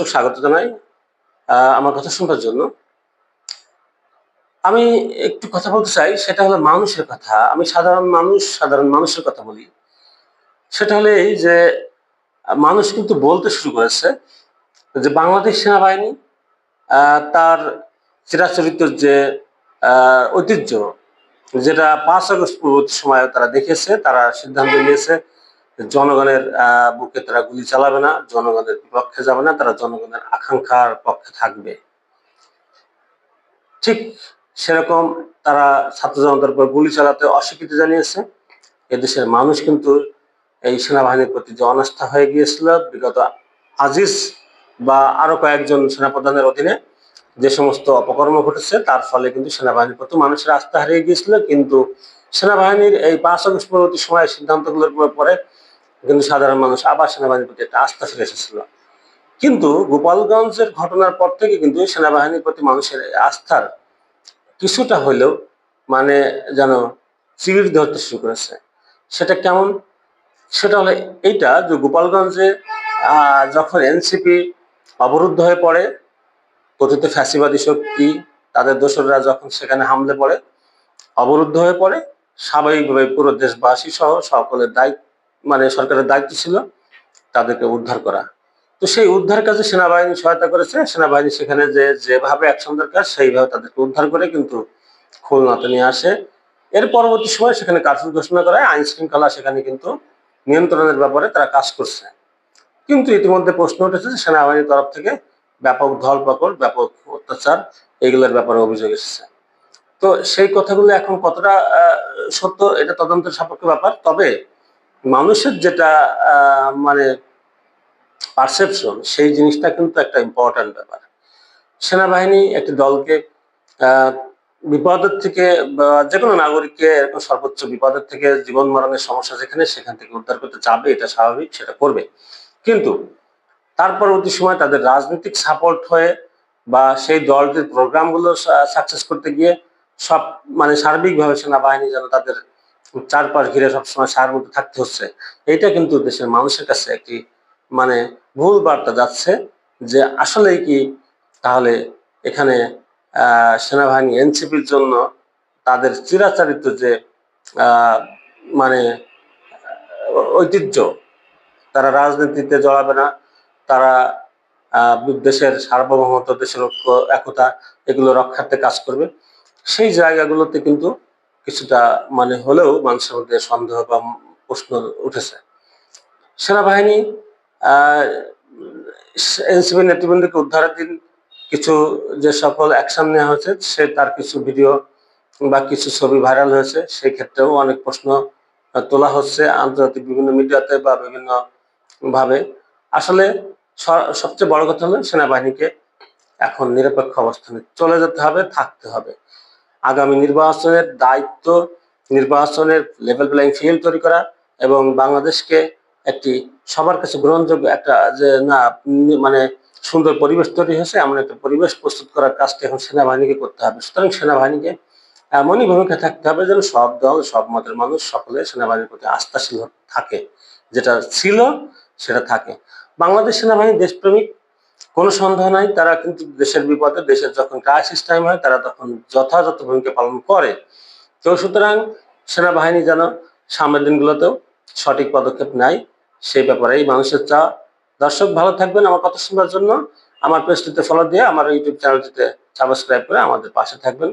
দর্শক স্বাগত জানাই আমার কথা শুনবার জন্য। আমি একটু কথা বলতে চাই, সেটা হলো মানুষের কথা। আমি সাধারণ মানুষ, সাধারণ মানুষের কথা বলি। সেটা হলে এই যে, মানুষ কিন্তু বলতে শুরু করেছে যে বাংলাদেশ সেনাবাহিনী তার চিরাচরিত যে ঐতিহ্য, যেটা পাঁচ আগস্ট পূর্ববর্তী সময়ে তারা দেখেছে তারা সিদ্ধান্ত নিয়েছে জনগণের বুকে তারা গুলি চালাবে না, জনগণের বিপক্ষে যাবে না, তারা জনগণের আকাঙ্ক্ষার পক্ষে থাকবে। ঠিক সেরকম তারা ছাত্র জনতার উপর গুলি চালাতে অস্বীকৃতি জানিয়েছে। এদেশের মানুষ কিন্তু এই সেনাবাহিনীর প্রতি যে অনাস্থা হয়ে গিয়েছিল, বিগত আজিজ বা আরও কয়েকজন সেনাপ্রধানের অধীনে যে সমস্ত অপকর্ম ঘটেছে, তার ফলে কিন্তু সেনাবাহিনীর প্রতি মানুষের আস্থা হারিয়ে গিয়েছিল। কিন্তু সেনাবাহিনীর এই পাঁচ আগস্ট পরবর্তী সময়ের সিদ্ধান্তগুলোর পরে কিন্তু সাধারণ মানুষ আবার সেনাবাহিনীর প্রতি একটা আস্থা ফিরে এসেছিল। কিন্তু গোপালগঞ্জের ঘটনার পর থেকে কিন্তু সেনাবাহিনীর প্রতি মানুষের আস্থার কিছুটা হলেও মানে যেন চিড় ধরতে শুরু করেছে। সেটা কেমন? সেটা হলো এইটা যে গোপালগঞ্জে যখন এনসিপি অবরুদ্ধ হয়ে পড়ে, কথিত ফ্যাসিবাদী শক্তি, তাদের দোসররা যখন সেখানে হামলে পড়ে, অবরুদ্ধ হয়ে পড়ে, স্বাভাবিকভাবে পুরো দেশবাসী সহ সকলের দায়িত্ব মানে সরকারের দায়িত্ব ছিল তাদেরকে উদ্ধার করা। তো সেই উদ্ধার কাজে সেনাবাহিনী সহায়তা করেছে। সেনাবাহিনী সেখানে যে, যেভাবে অ্যাকশন দরকার, সেইভাবে তাদেরকে উদ্ধার করে কিন্তু খুলনাতে নিয়ে আসে। এর পরবর্তী সময় সেখানে কার্ফিউ ঘোষণা করায়, আইন শৃঙ্খলা সেখানে কিন্তু নিয়ন্ত্রণের ব্যাপারে তারা কাজ করছে। কিন্তু ইতিমধ্যে প্রশ্ন উঠেছে যে সেনাবাহিনীর তরফ থেকে ব্যাপক ধরপাকড়, ব্যাপক অত্যাচার, এগুলোর ব্যাপারে অভিযোগ এসেছে। তো সেই কথাগুলো এখন কতটা সত্য, এটা তদন্তের সাপেক্ষ ব্যাপার। তবে মানুষের যেটা মানে পারসেপশন সেই জিনিসটা কিন্তু একটা ইম্পর্ট্যান্ট ব্যাপার। সেনাবাহিনী একটি দলকে বিপদের থেকে যে কোনো নাগরিককে এরকম সর্বোচ্চ বিপদের থেকে জীবন মরণের সমস্যা যেখানে সেখান থেকে উদ্ধার করতে চাবে, এটা স্বাভাবিক, সেটা করবে। কিন্তু তার পরবর্তী সময় তাদের রাজনৈতিক সাপোর্ট হয়ে বা সেই দলটির প্রোগ্রামগুলো সাকসেস করতে গিয়ে সব মানে সার্বিকভাবে সেনাবাহিনী যেন তাদের চারপাশ ঘিরে সবসময় সার মধ্যে থাকতে হচ্ছে। এটা কিন্তু দেশের মানুষের কাছে একটি মানে ভুল বার্তা যাচ্ছে যে আসলেই কি তাহলে এখানে সেনাবাহিনী, এনসিপির জন্য তাদের চিরাচারিত যে মানে ঐতিহ্য, তারা রাজনীতিতে জড়াবে না, তারা দেশের সার্বভৌমত্ব, দেশের ঐক্য, একতা, এগুলো রক্ষার্থে কাজ করবে। সেই জায়গাগুলোতে কিন্তু কিছুটা মানে হলেও মানুষের মধ্যে সন্দেহ বা প্রশ্ন উঠেছে। সেনাবাহিনী এনসিপি নেতৃবৃন্দকে উদ্ধারের দিন কিছু যে সকল অ্যাকশন নেওয়া হয়েছে, সে তার কিছু ভিডিও বা কিছু ছবি ভাইরাল হয়েছে। সেই ক্ষেত্রেও অনেক প্রশ্ন তোলা হচ্ছে আন্তর্জাতিক বিভিন্ন মিডিয়াতে বা বিভিন্ন ভাবে আসলে সবচেয়ে বড় কথা হলো সেনাবাহিনীকে এখন নিরপেক্ষ অবস্থানে চলে যেতে হবে, থাকতে হবে। আগামী নির্বাচনের দায়িত্ব, নির্বাচনের লেভেল প্লেইং ফিল্ড তৈরি করা এবং বাংলাদেশকে একটি সবার কাছে গ্রহণযোগ্য একটা যে না মানে সুন্দর পরিবেশ তৈরি হয়েছে, এমন একটা পরিবেশ প্রস্তুত করার কাজটা এখন সেনাবাহিনীকে করতে হবে। সুতরাং সেনাবাহিনীকে এমনই ভূমিকা থাকতে হবে যেন সব দল, সব মতের মানুষ সকলে সেনাবাহিনীর প্রতি আস্থাশীল থাকে। যেটা ছিল, সেটা থাকে। বাংলাদেশ সেনাবাহিনী দেশপ্রেমিক কোনো সন্দেহ নাই, তারা কিন্তু দেশের বিপদে, দেশের যখন ক্রাইসিস টাইম হয়, তারা তখন যথাযথ ভূমিকা পালন করে। তো সুতরাং সেনাবাহিনী যেন সামনের দিনগুলোতেও সঠিক পদক্ষেপ নেয়, সেই ব্যাপারেই মানুষের চা দর্শক, ভালো থাকবেন আমার কথা শোনার জন্য। আমার পেজটিতে ফলো দিয়ে আমার ইউটিউব চ্যানেলটিতে সাবস্ক্রাইব করে আমাদের পাশে থাকবেন।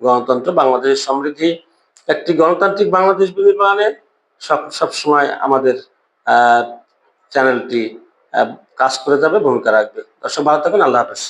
গণতন্ত্র বাংলাদেশের সমৃদ্ধি, একটি গণতান্ত্রিক বাংলাদেশ বিনির্মাণে সব সবসময় আমাদের চ্যানেলটি কাজ করে যাবে ভূমিকা রাখবে। দর্শক ভালো থাকবেন আল্লাহ হাফেজ।